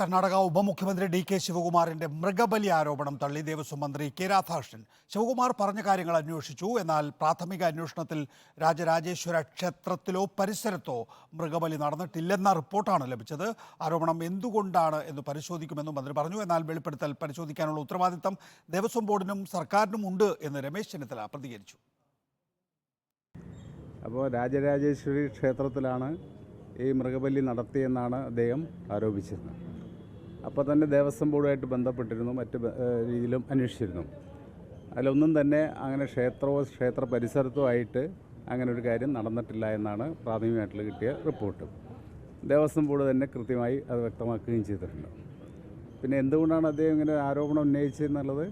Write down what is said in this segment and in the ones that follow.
കർണാടക ഉപമുഖ്യമന്ത്രി D K ശിവകുമാറിന്റെ മൃഗബലി ആരോപണം തള്ളി ദേവസ്വം മന്ത്രി കെ രാധാകൃഷ്ണൻ. ശിവകുമാർ പറഞ്ഞ കാര്യങ്ങൾ അന്വേഷിച്ചു. എന്നാൽ പ്രാഥമിക അന്വേഷണത്തിൽ രാജരാജേശ്വര ക്ഷേത്രത്തിലോ പരിസരത്തോ മൃഗബലി നടന്നിട്ടില്ലെന്ന റിപ്പോർട്ടാണ് ലഭിച്ചത്. ആരോപണം എന്തുകൊണ്ടാണ് എന്ന് പരിശോധിക്കുമെന്നും മന്ത്രി പറഞ്ഞു. എന്നാൽ വെളിപ്പെടുത്തൽ പരിശോധിക്കാനുള്ള ഉത്തരവാദിത്തം ദേവസ്വം ബോർഡിനും സർക്കാരിനും ഉണ്ട് എന്ന് രമേശ് ചെന്നിത്തല പ്രതികരിച്ചു. അപ്പോൾ രാജരാജേശ്വരി ക്ഷേത്രത്തിലാണ് ഈ മൃഗബലി നടത്തിയെന്നാണ് അദ്ദേഹം ആരോപിച്ചിരുന്നത് അപ്പോൾ തന്നെ ദേവസ്വം ബോർഡുമായിട്ട് ബന്ധപ്പെട്ടിരുന്നു മറ്റ് രീതിയിലും അന്വേഷിച്ചിരുന്നു. അതിലൊന്നും തന്നെ അങ്ങനെ ക്ഷേത്രമോ ക്ഷേത്ര പരിസരത്തോ ആയിട്ട് അങ്ങനെ ഒരു കാര്യം നടന്നിട്ടില്ല എന്നാണ് പ്രാഥമികമായിട്ടുള്ള കിട്ടിയ റിപ്പോർട്ട്. ദേവസ്വം ബോർഡ് തന്നെ കൃത്യമായി അത് വ്യക്തമാക്കുകയും ചെയ്തിട്ടുണ്ട്. പിന്നെ എന്തുകൊണ്ടാണ് അദ്ദേഹം ഇങ്ങനെ ആരോപണം ഉന്നയിച്ചതെന്നുള്ളത്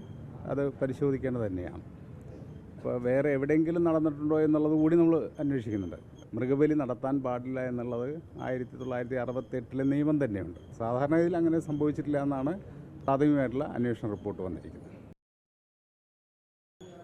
അത് പരിശോധിക്കേണ്ടത് തന്നെയാണ്. അപ്പോൾ വേറെ എവിടെയെങ്കിലും നടന്നിട്ടുണ്ടോ എന്നുള്ളത് കൂടി നമ്മൾ അന്വേഷിക്കുന്നുണ്ട്. മൃഗബലി നടത്താൻ പാടില്ല എന്നുള്ളത് ആയിരത്തി തൊള്ളായിരത്തി അറുപത്തെട്ടിലെ നിയമം തന്നെയുണ്ട്. സാധാരണ ഇതിൽ അങ്ങനെ സംഭവിച്ചിട്ടില്ല എന്നാണ് പ്രാഥമികമായിട്ടുള്ള അന്വേഷണ റിപ്പോർട്ട് വന്നിരിക്കുന്നത്.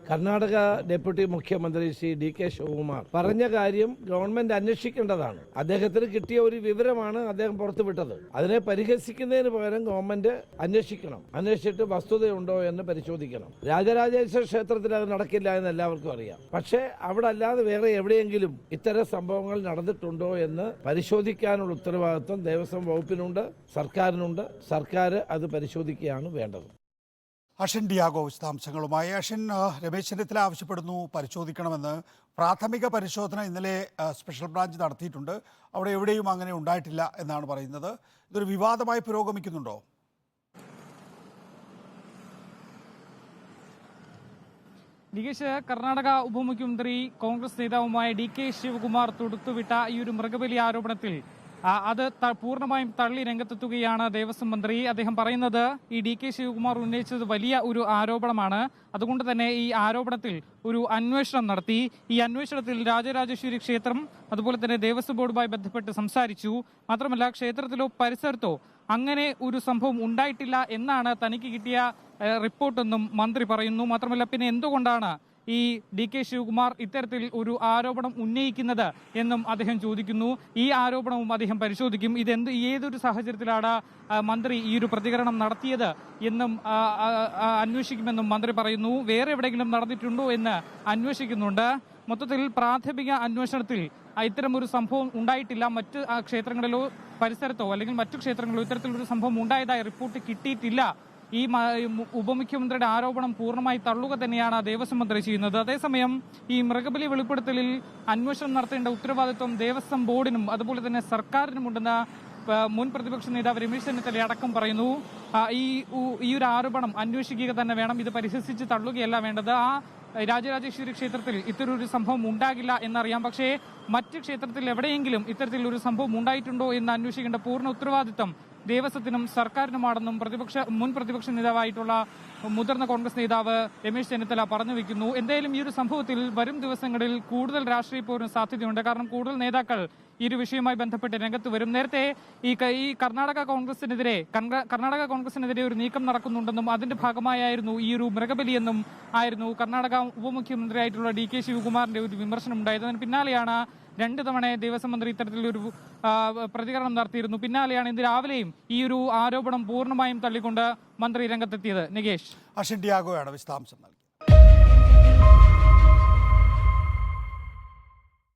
കർണാടക ഡെപ്യൂട്ടി മുഖ്യമന്ത്രി ശ്രീ ഡി കെ ശിവകുമാർ പറഞ്ഞ കാര്യം ഗവൺമെന്റ് അന്വേഷിക്കേണ്ടതാണ്. അദ്ദേഹത്തിന് കിട്ടിയ ഒരു വിവരമാണ് അദ്ദേഹം പുറത്തുവിട്ടത് അതിനെ പരിഹസിക്കുന്നതിന് പകരം ഗവൺമെന്റ് അന്വേഷിക്കണം. അന്വേഷിച്ചിട്ട് വസ്തുതയുണ്ടോ എന്ന് പരിശോധിക്കണം. രാജരാജേശ്വര ക്ഷേത്രത്തിൽ അത് നടക്കില്ല എന്ന് എല്ലാവർക്കും അറിയാം. പക്ഷേ അവിടെ അല്ലാതെ വേറെ എവിടെയെങ്കിലും ഇത്തരം സംഭവങ്ങൾ നടന്നിട്ടുണ്ടോ എന്ന് പരിശോധിക്കാനുള്ള ഉത്തരവാദിത്വം ദേവസ്വം വകുപ്പിനുണ്ട് സർക്കാരിനുണ്ട്. സർക്കാർ അത് പരിശോധിക്കുകയാണ് വേണ്ടത്. അഷൻ ഡിയാഗോ വിശദാംശങ്ങളുമായി. അഷൻ രമേശ് ചെന്നിത്തല ആവശ്യപ്പെടുന്നു പരിശോധിക്കണമെന്ന്. പ്രാഥമിക പരിശോധന ഇന്നലെ സ്പെഷ്യൽ ബ്രാഞ്ച് നടത്തിയിട്ടുണ്ട്. അവിടെ എവിടെയും അങ്ങനെ ഉണ്ടായിട്ടില്ല എന്നാണ് പറയുന്നത്. ഇതൊരു വിവാദമായി പുരോഗമിക്കുന്നുണ്ടോ? നികേഷ് കർണാടക ഉപമുഖ്യമന്ത്രി കോൺഗ്രസ് നേതാവുമായ ഡി കെ ശിവകുമാർ തൊടുത്തുവിട്ട ഈ ഒരു മൃഗബലി ആരോപണത്തിൽ അത് പൂർണമായും തള്ളി രംഗത്തെത്തുകയാണ് ദേവസ്വം മന്ത്രി. അദ്ദേഹം പറയുന്നത് ഈ ഡി കെ ശിവകുമാർ ഉന്നയിച്ചത് വലിയ ഒരു ആരോപണമാണ്. അതുകൊണ്ട് തന്നെ ഈ ആരോപണത്തിൽ ഒരു അന്വേഷണം നടത്തി. ഈ അന്വേഷണത്തിൽ രാജരാജേശ്വരി ക്ഷേത്രം അതുപോലെ തന്നെ ദേവസ്വം ബോർഡുമായി ബന്ധപ്പെട്ട് സംസാരിച്ചു. മാത്രമല്ല ക്ഷേത്രത്തിലോ പരിസരത്തോ അങ്ങനെ ഒരു സംഭവം ഉണ്ടായിട്ടില്ല എന്നാണ് തനിക്ക് കിട്ടിയ റിപ്പോർട്ടെന്നും മന്ത്രി പറയുന്നു. മാത്രമല്ല പിന്നെ എന്തുകൊണ്ടാണ് ഈ ഡി കെ ശിവകുമാർ ഇത്തരത്തിൽ ഒരു ആരോപണം ഉന്നയിക്കുന്നത് എന്നും അദ്ദേഹം ചോദിക്കുന്നു. ഈ ആരോപണവും അദ്ദേഹം പരിശോധിക്കും. ഇതെന്ത് ഏതൊരു സാഹചര്യത്തിലാണ് മന്ത്രി ഈ ഒരു പ്രതികരണം നടത്തിയത് എന്നും അന്വേഷിക്കുമെന്നും മന്ത്രി പറയുന്നു. വേറെ എവിടെയെങ്കിലും നടന്നിട്ടുണ്ടോ എന്ന് അന്വേഷിക്കുന്നുണ്ട്. മൊത്തത്തിൽ പ്രാഥമിക അന്വേഷണത്തിൽ ഇത്തരമൊരു സംഭവം ഉണ്ടായിട്ടില്ല. മറ്റ് ക്ഷേത്രങ്ങളിലോ പരിസരത്തോ അല്ലെങ്കിൽ മറ്റു ക്ഷേത്രങ്ങളിലോ ഇത്തരത്തിലൊരു സംഭവം ഉണ്ടായതായി റിപ്പോർട്ട് കിട്ടിയിട്ടില്ല. ഈ ഉപമുഖ്യമന്ത്രിയുടെ ആരോപണം പൂർണമായി തള്ളുക തന്നെയാണ് ദേവസ്വം മന്ത്രി ചെയ്യുന്നത്. അതേസമയം ഈ മൃഗബലി വെളിപ്പെടുത്തലിൽ അന്വേഷണം നടത്തേണ്ട ഉത്തരവാദിത്വം ദേവസ്വം ബോർഡിനും അതുപോലെ തന്നെ സർക്കാരിനുമുണ്ടെന്ന മുൻ പ്രതിപക്ഷ നേതാവ് രമേശ് ചെന്നിത്തല അടക്കം പറയുന്നു. ഈ ഈ ഒരു ആരോപണം അന്വേഷിക്കുക തന്നെ വേണം. ഇത് പരിഹസിച്ച് തള്ളുകയല്ല വേണ്ടത്. ആ രാജരാജേശ്വരി ക്ഷേത്രത്തിൽ ഇത്തരൊരു സംഭവം ഉണ്ടാകില്ല എന്നറിയാം. പക്ഷേ മറ്റ് ക്ഷേത്രത്തിൽ എവിടെയെങ്കിലും ഇത്തരത്തിലൊരു സംഭവം ഉണ്ടായിട്ടുണ്ടോ എന്ന് അന്വേഷിക്കേണ്ട പൂർണ ഉത്തരവാദിത്തം ദേവസ്വത്തിനും സർക്കാരിനുമാണെന്നും പ്രതിപക്ഷ മുൻ പ്രതിപക്ഷ നേതാവായിട്ടുള്ള മുതിർന്ന കോൺഗ്രസ് നേതാവ് രമേശ് ചെന്നിത്തല പറഞ്ഞു വെക്കുന്നു. എന്തായാലും ഈ ഒരു സംഭവത്തിൽ വരും ദിവസങ്ങളിൽ കൂടുതൽ രാഷ്ട്രീയ പോരിന് സാധ്യതയുണ്ട്. കാരണം കൂടുതൽ നേതാക്കൾ ഈ ഒരു വിഷയവുമായി ബന്ധപ്പെട്ട് രംഗത്ത് വരും. നേരത്തെ ഈ കർണാടക കോൺഗ്രസിനെതിരെ കർണാടക കർണാടക കോൺഗ്രസിനെതിരെ ഒരു നീക്കം നടക്കുന്നുണ്ടെന്നും അതിന്റെ ഭാഗമായായിരുന്നു ഈ ഒരു മൃഗബലിയെന്നും ആയിരുന്നു കർണാടക ഉപമുഖ്യമന്ത്രിയായിട്ടുള്ള ഡി കെ ശിവകുമാറിന്റെ ഒരു വിമർശനം ഉണ്ടായത് അതിന് പിന്നാലെയാണ് രണ്ട് തവണ ദേവസ്വം മന്ത്രി ഇത്തരത്തിലൊരു പ്രതികരണം നടത്തിയിരുന്നു. പിന്നാലെയാണ് ഇന്ന് രാവിലെയും ഈ ഒരു ആരോപണം പൂർണമായും തള്ളിക്കൊണ്ട് മന്ത്രി രംഗത്തെത്തിയത്. നികേഷ്. അഷൻ ഡിയാഗോയാണ് വിശദാംശം നൽകിയത്.